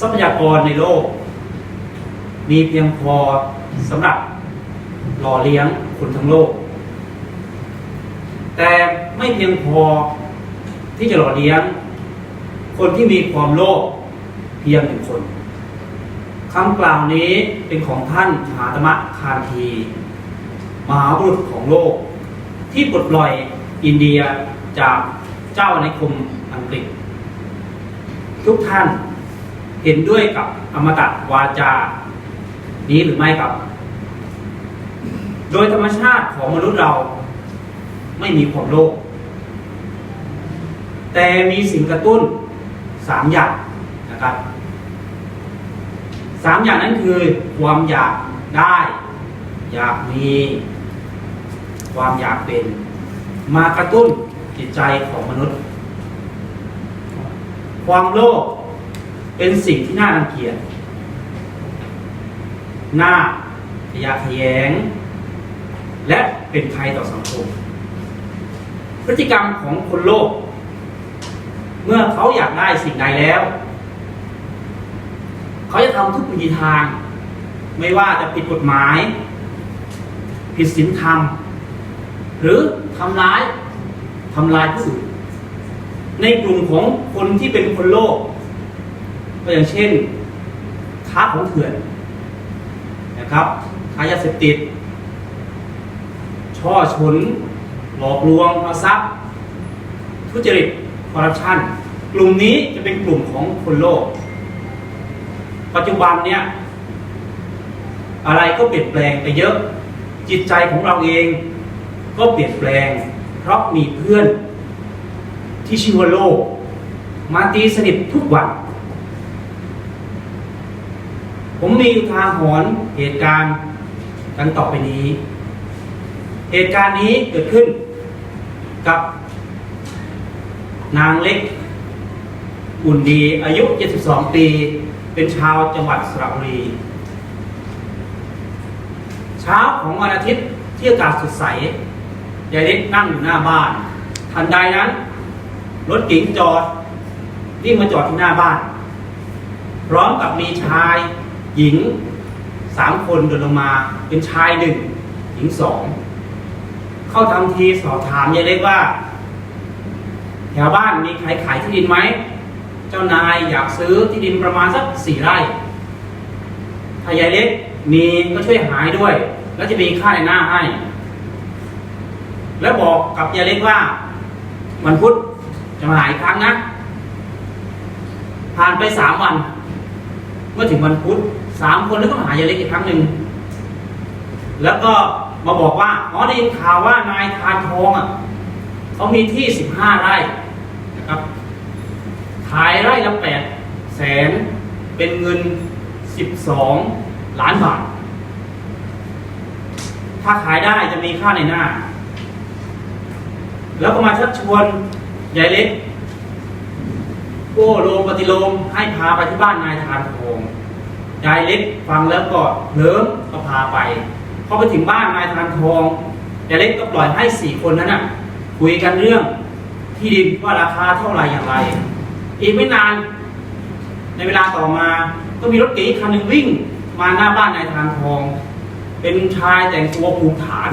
ทรัพยากรในโลก มีเพียงพอสำหรับหล่อเลี้ยงคนทั้งโลก แต่ไม่เพียงพอที่จะหล่อเลี้ยง คนที่มีความโลภเพียงหนึ่งคนคำกล่าวนี้เป็นของท่านมหาตมคานทีมหาบุรุษของโลก ที่ปลดปล่อยอินเดียจากเจ้าอาณานิคมอังกฤษ ทุกท่าน เห็นด้วยกับอมตะวาจา นี้หรือไม่ครับ โดยธรรมชาติของมนุษย์เราไม่มีความโลภแต่มีสิ่งกระตุ้นสามอย่างนะครับสามอย่างนั้นคือความอยากได้ อยากมี ความอยากเป็น มากระตุ้นจิตใจของมนุษย์ ความโลภ เป็นสิ่งที่น่ารังเกียจน่าขยะแขยง และเป็นภัยต่อสังคม พฤติกรรมของคนโลภเมื่อเขาอยากได้สิ่งใดแล้ว เขาจะทำทุกวิธีทาง ไม่ว่าจะผิดกฎหมาย ผิดศีลธรรม หรือทำร้ายทำลายผู้อื่นในกลุ่มของคนที่เป็นคนโลภ ก็อย่างเช่น ค้าของเถื่อนนะครับค้ายาเสพติด ช่อฉนหลอกลวงเอาทรัพย์ทุจริตคอร์รัปชันกลุ่มนี้จะเป็นกลุ่มของคนโลภปัจจุบันเนี่ยอะไรก็เปลี่ยนแปลงไปเยอะ จิตใจของเราเองก็เปลี่ยนแปลง เพราะมีเพื่อนที่ชื่อว่าโลก มาตีสนิททุกวัน ผมมีอุทาหรณ์เหตุการณ์ดังต่อไปนี้ เหตุการณ์นี้เกิดขึ้นกับ นางเล็ก อุ่นดีอายุ 72 ปี เป็นชาวจังหวัดสระบุรี เช้าของวันอาทิตย์ที่อากาศสดใสยายเล็กนั่งอยู่หน้าบ้าน ทันใดนั้น รถเก๋งจอดวิ่งมาจอดที่หน้าบ้าน พร้อมกับมีชาย หญิงสามคนเดินลงมาเป็นชายหนึ่งหญิงสองเข้าทำทีสอบถามยายเล็กว่า แถวบ้านมีใครขายที่ดินไหม เจ้านายอยากซื้อที่ดินประมาณสักสี่ไร่ถ้ายายเล็กมีก็ช่วยหายด้วย แล้วจะมีค่าในหน้าให้ แล้วบอกกับยายเล็กว่า วันพุธจะมาหาอีกครั้งนะผ่านไปสามวัน เมื่อถึงวันพุธ สามคนแล้วก็มาหายายเล็กอีกครั้งหนึ่งแล้วก็มาบอกว่าอ๋อได้ยินข่าวว่านายทานทองอะเขามีที่สิบห้าไร่นะครับขายไร่ละแปดแสนเป็นเงินสิบสองล้านบาท ถ้าขายได้จะมีค่าในหน้า แล้วก็มาชักชวนยายเล็กโอ้โลมปฏิโลมให้พาไปที่บ้านนายทานทอง ยายเล็กฟังแล้วก็เลิมก็พาไปพอไปถึงบ้านนายทานทองยายเล็กก็ปล่อยให้สี่คนนั้นน่ะคุยกันเรื่องที่ดินว่าราคาเท่าไหร่อย่างไร อีกไม่นาน ในเวลาต่อมาก็มีรถเก๋งคันหนึ่งวิ่ง มาหน้าบ้านนายทานทอง เป็นชายแต่งตัวภูมิฐาน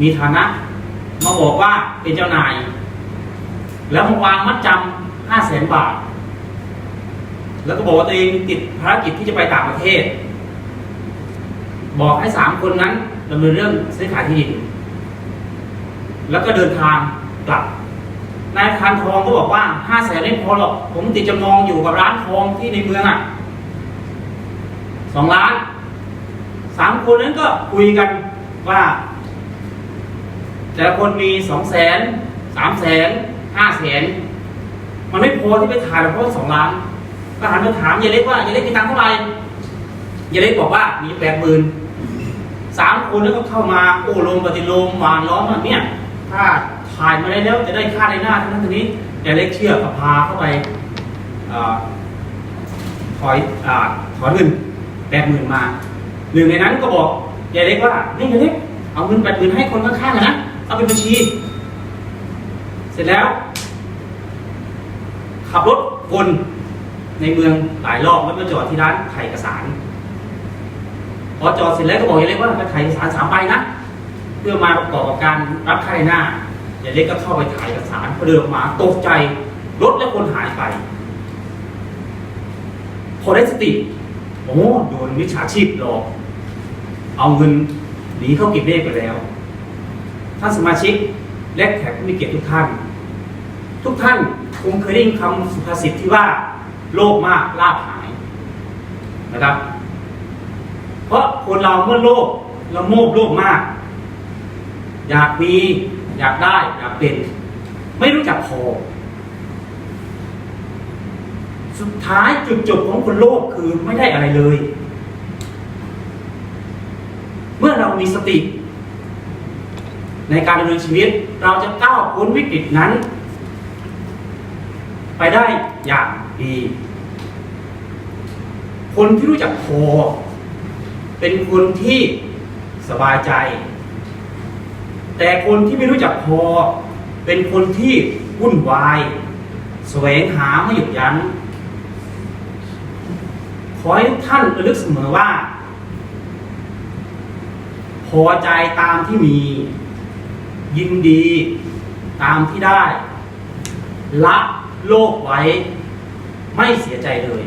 มีฐานะ มาบอกว่าเป็นเจ้านาย แล้วมาวางมัดจำห้าแสนบาท แล้วก็บอกว่าตัวเองติดภารกิจที่จะไปต่างประเทศ บอกให้สามคนนั้นดำเนินเรื่องซื้อขายที่ดิน แล้วก็เดินทางกลับ นายพานทองก็บอกว่าห้าแสนไม่พอหรอก ผมติดจำนองอยู่กับร้านทองที่ในเมืองอะสองล้านสามคนนั้นก็คุยกันว่า แต่ละคนมีสองแสนสามแสนห้าแสนมันไม่พอที่ไปถ่ายเพราะสองล้าน ก็หันมาถามยายเล็กว่ายายเล็กมีตังค์เท่าไหร่ยายเล็กบอกว่ามีแปดหมื่นสามคนนั้นก็เข้ามาโอ้ลมปฏิโลมหวานล้อมแบบเนี้ยถ้าถ่ายมาได้แล้วจะได้ค่าในหน้าเท่านั้นท่านี้ยายเล็กเชื่อก็พาเข้าไปถอยอ่าถอนเงินแปดหมื่นมาหนึ่งในนั้นก็บอกยายเล็กว่านี่ยายเล็กเอาเงินแปดหมื่นให้คนข้างๆนะเอาเป็นบัญชี เสร็จแล้ว ขับรถวน ในเมืองหลายรอบแล้วมาจอดที่ร้านถ่ายเอกสาร พอจอดเสร็จแล้วก็บอกยายเล็กว่ามาถ่ายเอกสารสามใบนะเพื่อมาประกอบกับการรับค่าในหน้ายายเล็กก็เข้าไปถ่ายเอกสารพอเดินออกมาตกใจรถและคนหายไป พอได้สติโอ้โดนมิจฉาชีพหลอกเอาเงินหนีเข้าเก็บเลขไปแล้ว ท่านสมาชิกและแขกผู้มีเกียรติทุกท่าน ทุกท่านคงเคยได้ยินคำสุภาษิตที่ว่า โลภมากลาภหายนะครับ เพราะคนเราเมื่อโลภเราโมภโลภมาก อยากมี อยากได้ อยากเป็น ไม่รู้จักพอ สุดท้ายจุดจบของคนโลภคือไม่ได้อะไรเลย เมื่อเรามีสติ ในการดำเนินชีวิต เราจะก้าวพ้นวิกฤตนั้น ไปได้อย่างดี คนที่รู้จักพอเป็นคนที่สบายใจ แต่คนที่ไม่รู้จักพอ เป็นคนที่วุ่นวายแสวงหาไม่หยุดยั้งขอให้ท่านระลึกเสมอว่า พอใจตามที่มี ยินดีตามที่ได้ ละ โลกไว้ ไม่เสียใจเลย